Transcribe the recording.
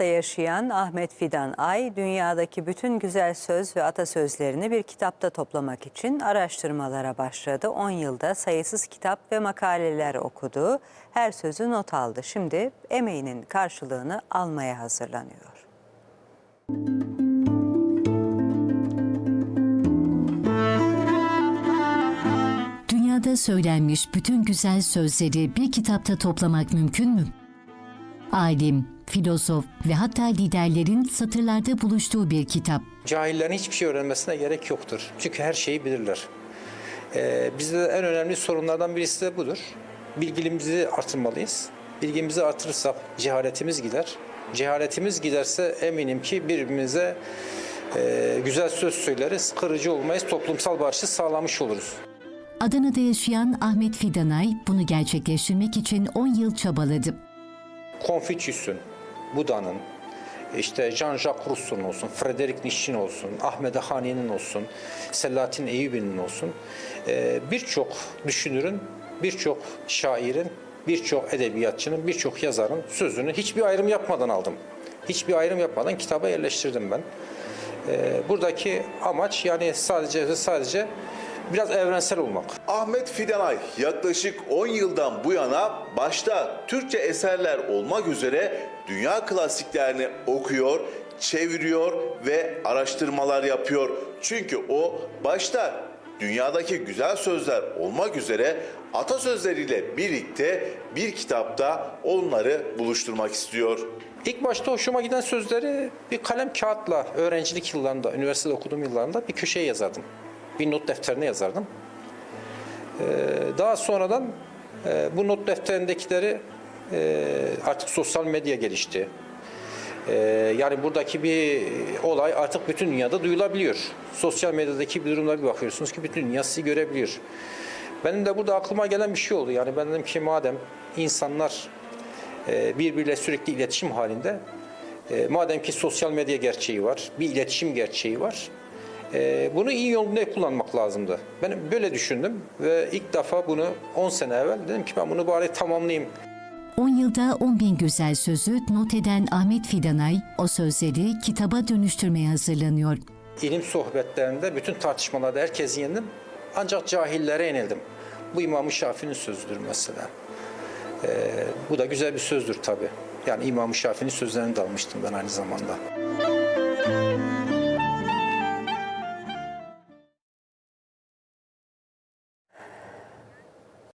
Adana'da yaşayan Ahmet Fidan Ay, dünyadaki bütün güzel söz ve atasözlerini bir kitapta toplamak için araştırmalara başladı. 10 yılda sayısız kitap ve makaleler okudu. Her sözü not aldı. Şimdi emeğinin karşılığını almaya hazırlanıyor. Dünyada söylenmiş bütün güzel sözleri bir kitapta toplamak mümkün mü? Alim, filozof ve hatta liderlerin satırlarda buluştuğu bir kitap. Cahillerin hiçbir şey öğrenmesine gerek yoktur. Çünkü her şeyi bilirler. Ee, bizde de en önemli sorunlardan birisi de budur. Bilgimizi artırmalıyız. Bilgimizi artırırsak cehaletimiz gider. Cehaletimiz giderse eminim ki birbirimize e, güzel söz söyleriz, kırıcı olmayız, toplumsal barışı sağlamış oluruz. Adana'da yaşayan Ahmet Fidanay bunu gerçekleştirmek için 10 yıl çabaladı. Konfüçyüs'ün, Buda'nın, işte Jean-Jacques Rousseau'nun olsun, Frederick Nietzsche'nin olsun, Ahmed Hani'nin olsun, Selahattin Eyyubi'nin olsun, e, birçok düşünürün, birçok şairin, birçok edebiyatçının, birçok yazarın sözünü hiçbir ayrım yapmadan aldım. Hiçbir ayrım yapmadan kitaba yerleştirdim ben. E, buradaki amaç yani sadece sadece biraz evrensel olmak. Ahmet Fidanay yaklaşık 10 yıldan bu yana başta Türkçe eserler olmak üzere dünya klasiklerini okuyor, çeviriyor ve araştırmalar yapıyor. Çünkü o başta dünyadaki güzel sözler olmak üzere atasözleriyle birlikte bir kitapta onları buluşturmak istiyor. İlk başta hoşuma giden sözleri bir kalem kağıtla öğrencilik yıllarında, üniversitede okuduğum yıllarında bir köşeye yazardım. Bir not defterine yazardım. Ee, daha sonradan e, bu not defterindekileri e, artık sosyal medya gelişti. Ee, yani buradaki bir olay artık bütün dünyada duyulabiliyor. Sosyal medyadaki bir durumlara bir bakıyorsunuz ki bütün dünya sizi görebiliyor. Benim de burada aklıma gelen bir şey oldu. Yani ben dedim ki madem insanlar e, birbiriyle sürekli iletişim halinde. E, Madem ki sosyal medya gerçeği var, bir iletişim gerçeği var. E, Bunu iyi yolunda kullanmak lazımdı. Ben böyle düşündüm ve ilk defa bunu 10 sene evvel dedim ki ben bunu bari tamamlayayım. 10 yılda 10 bin güzel sözü not eden Ahmet Fidanay o sözleri kitaba dönüştürmeye hazırlanıyor. İlim sohbetlerinde bütün tartışmalarda herkesi yendim. Ancak cahillere yenildim. Bu İmam-ı Şafii'nin sözüdür mesela. E, bu da güzel bir sözdür tabii. Yani İmam-ı Şafii'nin sözlerini de almıştım ben aynı zamanda.